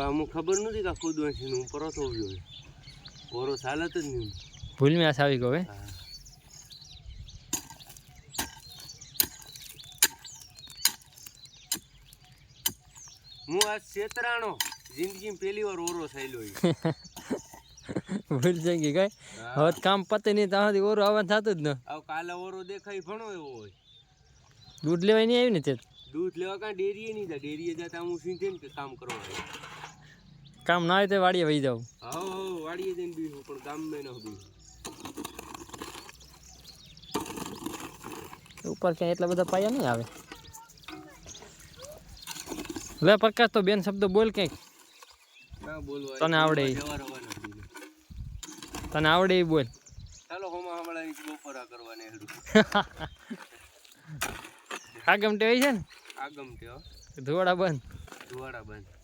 પણ અમુક ખબર નથી કે ખુદ હોય છે હું પરત આવ્યો છે ઓરો ચાલત જ નહીં. ભૂલ મેં આવી ગયો હે. હું આ છેતરાણો જિંદગીમાં પહેલી વાર ઓરો થયેલો. ભૂલ છે ગઈ કઈ? હવે કામ પતે નહીં ત્યાં સુધી ઓરો આવવાનું થતું જ ન. આવ કાલે ઓરો દેખાય ઘણો એવો હોય. દૂધ લેવાય નહીં આવ્યું ને તે? દૂધ લેવા કાં ડેરીએ નહીં જાય. ડેરીએ જતા હું સીધે ને કામ કરવા કામ ના હોય તો વાડીએ વહી જાઉં હા હો વાડીએ જઈને બીજું પણ ગામમાં ન બીજું ઉપર ક્યાંય એટલા બધા પાયા નહીં આવે? લે પ્રકાશ તો બેન શબ્દ બોલ કંઈક તને આવડે. તને આવડે એ બોલ. ચાલો હોમાં હમણાં બપોરા કરવાને આગમ ટેવાય છે ને? આગમ હો ધોવાડા બંધ. ધુવાડા બંધ.